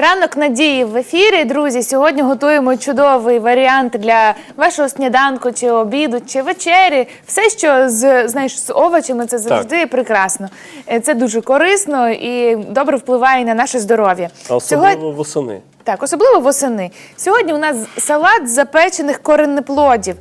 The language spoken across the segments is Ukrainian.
Ранок надії в ефірі, друзі. Сьогодні готуємо чудовий варіант для вашого сніданку, чи обіду, чи вечері. Все, що з знаєш, з овочами, це завжди прекрасно. Е, Це дуже корисно і добре впливає на наше здоров'я. А особливо восени. Так, особливо восени. Сьогодні у нас салат з запечених коренеплодів.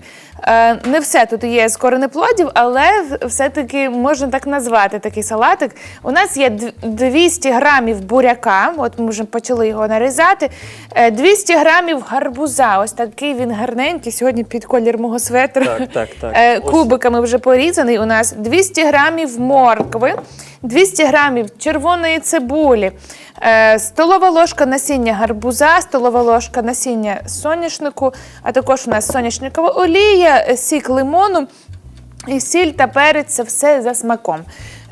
Е, не все тут є з коренеплодів, але все-таки можна так назвати такий салатик. У нас є 200 грамів буряка, от ми вже почали його нарізати. е, 200 грамів гарбуза. Ось такий він гарненький. Сьогодні під колір мого светра. Так, так, так. Е, Кубиками вже порізаний у нас 200 грамів моркви, 200 грамів червоної цибулі, е, столова ложка насіння гарбуза, столова ложка насіння соняшнику, а також у нас соняшникова олія, е, сік лимону. І сіль та перець це все за смаком.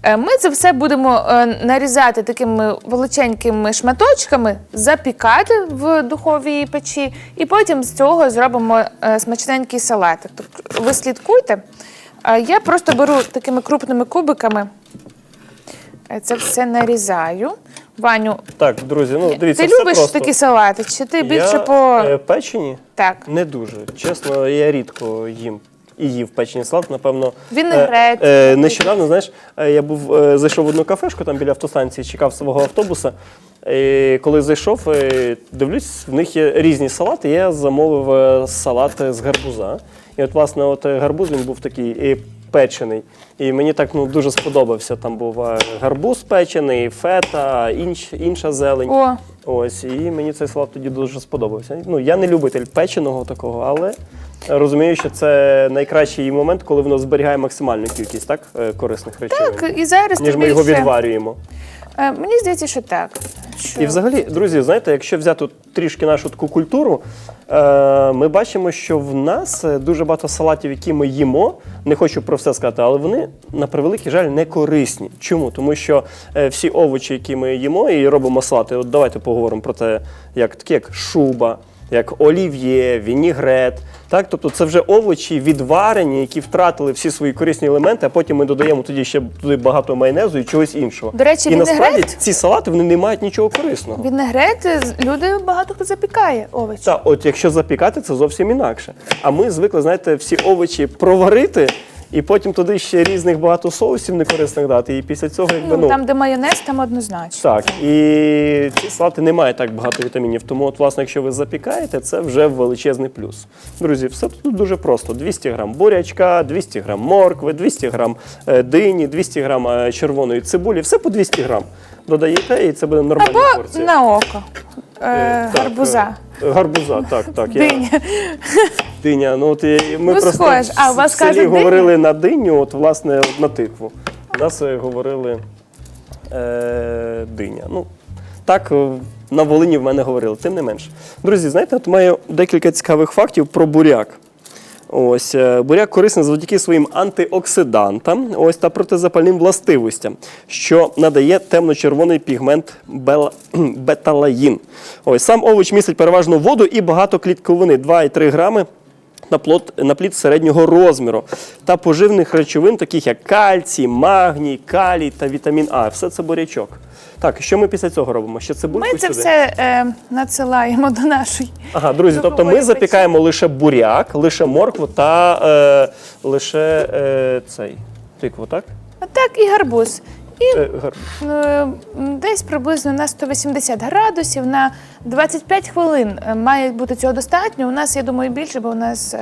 Е, Ми це все будемо е, нарізати такими величенькими шматочками, запікати в духовій печі, і потім з цього зробимо е, смачненький салатик. Тобто ви слідкуйте. Я просто беру такими крупними кубиками, це все нарізаю. Ваню, Так, друзі, ну дивіться, ти все любиш просто. такі салати? Чи ти більше я, по. е, печені Так. не дуже. Чесно, я рідко їм. І їв печені салат, напевно. Вінегрет, Е, е, нещодавно, знаєш, е, я був е, зайшов в одну кафешку там біля автостанції, чекав свого автобуса. І коли зайшов, е, дивлюсь, в них є різні салати. Я замовив е, салат з гарбуза. І от, власне, от е, гарбуз він був такий і печений. І мені так ну, дуже сподобався. Там був е, гарбуз печений, фета, інш, інша зелень. О, Ось, і мені цей салат тоді дуже сподобався. Ну, я не любитель печеного такого, але розумію, що це найкращий момент, коли воно зберігає максимальну кількість так, е, корисних речовин, так, і зараз ніж ми його більше. відварюємо. Е, Мені здається, що так. Що... І взагалі, друзі, знаєте, якщо взяти трішки нашу таку культуру, е, ми бачимо, що в нас е, дуже багато салатів, які ми їмо. Не хочу про все сказати, але вони на превеликий жаль не корисні. Чому? Тому що е, всі овочі, які ми їмо і робимо салати, от давайте поговоримо про те, як такі як шуба. Як олів'є, вінігрет, так тобто це вже овочі відварені, які втратили всі свої корисні елементи, а потім ми додаємо тоді ще туди багато майонезу і чогось іншого. До речі, і насправді ці салати вони не мають нічого корисного. Вінегрет е, люди багато хто запікає овочі. Так, от якщо запікати, це зовсім інакше. А ми звикли, знаєте, всі овочі проварити і потім туди ще різних багато соусів некорисних дати. І після цього, якби Ну, ну. там, де майонез, там однозначно. Так, і ці салати не мають так багато вітамінів. Тому, от, власне, якщо ви запікаєте, це вже величезний плюс. Друзі, все тут дуже просто: 200 грам бурячка, 200 грам моркви, 200 грам е, дині, 200 грам е, червоної цибулі, все по 200 грам. Додаєте, і це буде нормальна Або порція. на око. Е, Е, так, гарбуза. Гарбуза, так, так. я- Диня. Ну, от і ми Ну, просто схож. А, у в- вас в селі кажуть диня? говорили на диню, от, власне, от на тикву. У нас е, говорили е, диня. Ну, так, е, на Волині в мене говорили, тим не менше. Друзі, знаєте, от маю декілька цікавих фактів про буряк. Ось е, буряк корисний завдяки своїм антиоксидантам, ось та протизапальним властивостям, що надає темно-червоний пігмент бела- беталаїн. Ось сам овоч містить переважно воду і багато клітковини 2,3 грами на плод на плід середнього розміру та поживних речовин, таких як кальцій, магній, калій та вітамін А. Все це бурячок. Так, що ми після цього робимо? Ще цибульку Ми це все е, надсилаємо до нашої. Ага, друзі, тобто ми запікаємо лише буряк, лише моркву та е, лише е, цей тикву, так? А так і гарбуз. І Е, е, десь приблизно на 180 градусів на 25 хвилин е, має бути цього достатньо. У нас, я думаю, більше, бо у нас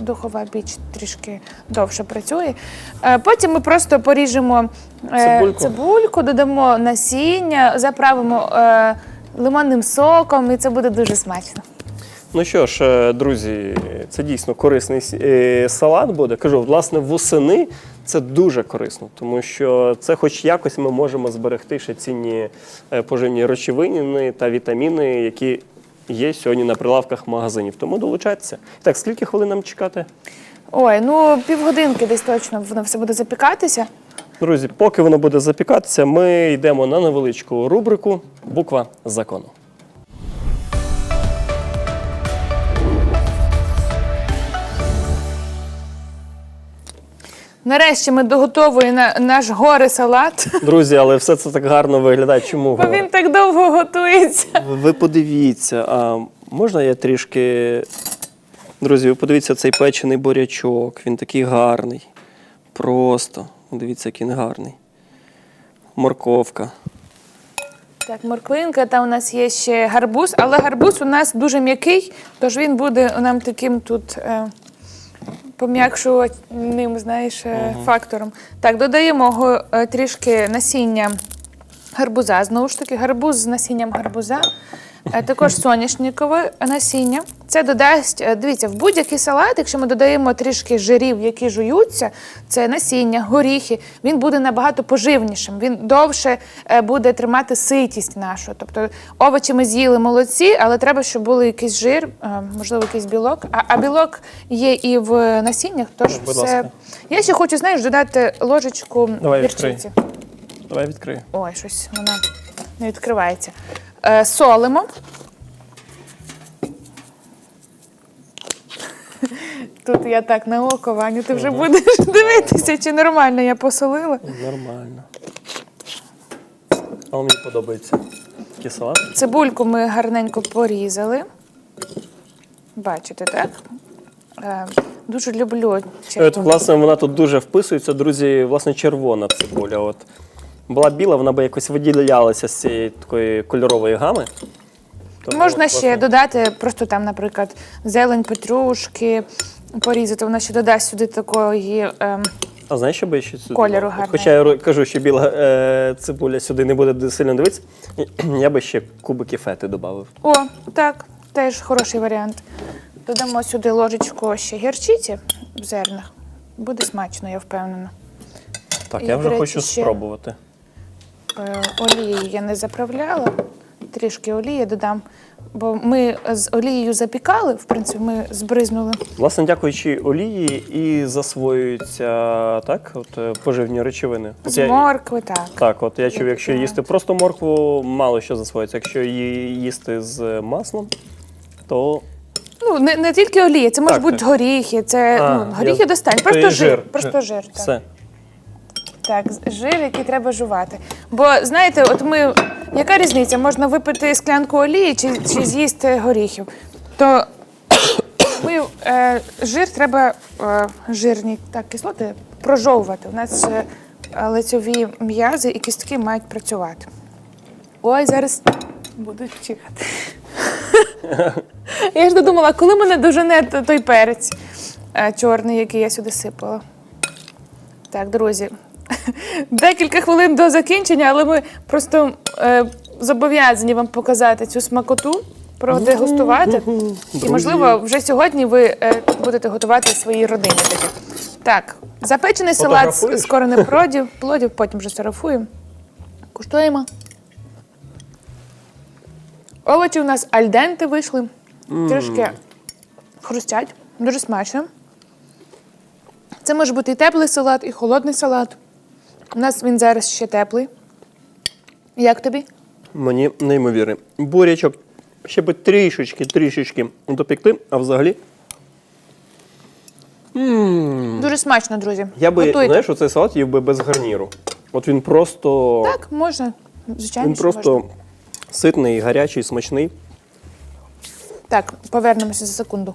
духова піч трішки довше працює. Потім ми просто поріжемо Цибульку. цибульку, додамо насіння, заправимо лимонним соком, і це буде дуже смачно. Ну що ж, друзі, це дійсно корисний салат буде. Кажу, власне, восени це дуже корисно, тому що це, хоч якось, ми можемо зберегти ще цінні е, поживні речовини та вітаміни, які є сьогодні на прилавках магазинів. Тому долучайтеся. Так, скільки хвилин нам чекати? Ой, ну півгодинки десь точно воно все буде запікатися. Друзі, поки воно буде запікатися, ми йдемо на невеличку рубрику Буква закону. Нарешті ми доготовуємо на, наш горе салат. Друзі, але все це так гарно виглядає. Чому? Бо говорю? він так довго готується. Ви подивіться, а можна я трішки. Друзі, ви подивіться цей печений бурячок. Він такий гарний. Просто. Дивіться, який він гарний. Морковка. Так, морквинка, та у нас є ще гарбуз, але гарбуз у нас дуже м'який, тож він буде нам таким тут е, пом'якшуваним, знаєш, е, фактором. Так, додаємо го- е, трішки насіння гарбуза. Знову ж таки, гарбуз з насінням гарбуза. Е, Також соняшникове насіння. Це додасть, е, дивіться, в будь-який салат, якщо ми додаємо трішки жирів, які жуються, це насіння, горіхи, він буде набагато поживнішим. Він довше е, буде тримати ситість нашу. Тобто овочі ми з'їли молодці, але треба, щоб був якийсь жир, е, можливо, якийсь білок. А, а білок є і в насіннях, тож Будь все. ласка. Я ще хочу, знаєш, додати ложечку Давай, відкрий. Давай відкрию. Ой, щось воно не відкривається. Солимо. Тут я так на око, Ваню, ти вже будеш дивитися, чи нормально я посолила. Нормально. Але мені подобається такий. Цибульку ми гарненько порізали. Бачите, так? Е, дуже люблю От, червону. власне, вона тут дуже вписується, друзі, власне, червона цибуля. От. Була біла, вона би якось виділялася з цієї такої кольорової гами. Тому, Можна от, ще власне, додати просто там, наприклад, зелень, петрушки, порізати. Вона ще додасть сюди такої. ем, А знаєш, що би ще сюди? Кольору? Гарного. Хоча я ро- кажу, що біла е, цибуля сюди не буде сильно дивитися, я би ще кубики фети додав. О, так, теж хороший варіант. Додамо сюди ложечку ще гірчиці в зернах. Буде смачно, я впевнена. Так, І, я до вже речі, хочу ще- спробувати. Е, Олією я не заправляла. Трішки олії додам. Бо ми з олією запікали, в принципі, ми збризнули. Власне, дякуючи олії і засвоюються так, от, е, поживні речовини. От З я- моркви, так. Так, от я чув, якщо їсти просто моркву, мало що засвоїться. Якщо її їсти з маслом, то Ну, не, не тільки олія, це можуть Так, бути так. горіхи, це А, ну, горіхи я- є Просто жир. жир, Просто жир. жир. так. все. Так, з- жир, який треба жувати. Бо знаєте, от ми яка різниця? Можна випити склянку олії чи, чи з'їсти горіхів. То ми, е, жир треба е, жирні так, кислоти прожовувати. У нас е, лицьові м'язи і кістки мають працювати. Ой, зараз будуть чихати. Я ж додумала, коли мене дожене той перець е, чорний, який я сюди сипала. Так, друзі, декілька хвилин до закінчення, але ми просто е, зобов'язані вам показати цю смакоту, продегустувати. І, можливо, вже сьогодні ви е, будете готувати своїй родині таке. Так, запечений салат з корених плодів, плодів, потім вже сарафуємо. Куштуємо. Овочі у нас альденти вийшли, трішки хрустять, дуже смачно. Це може бути і теплий салат, і холодний салат. У нас він зараз ще теплий. Як тобі? Мені неймовірно. Бурячок ще би трішечки, трішечки допекти, а взагалі. м Дуже смачно, друзі. Я би, Готуйте. знаєш, оцей салат їв би без гарніру. От він просто. Так, можна. Звичайно, Він що просто можна. ситний, гарячий, смачний. Так, повернемося за секунду.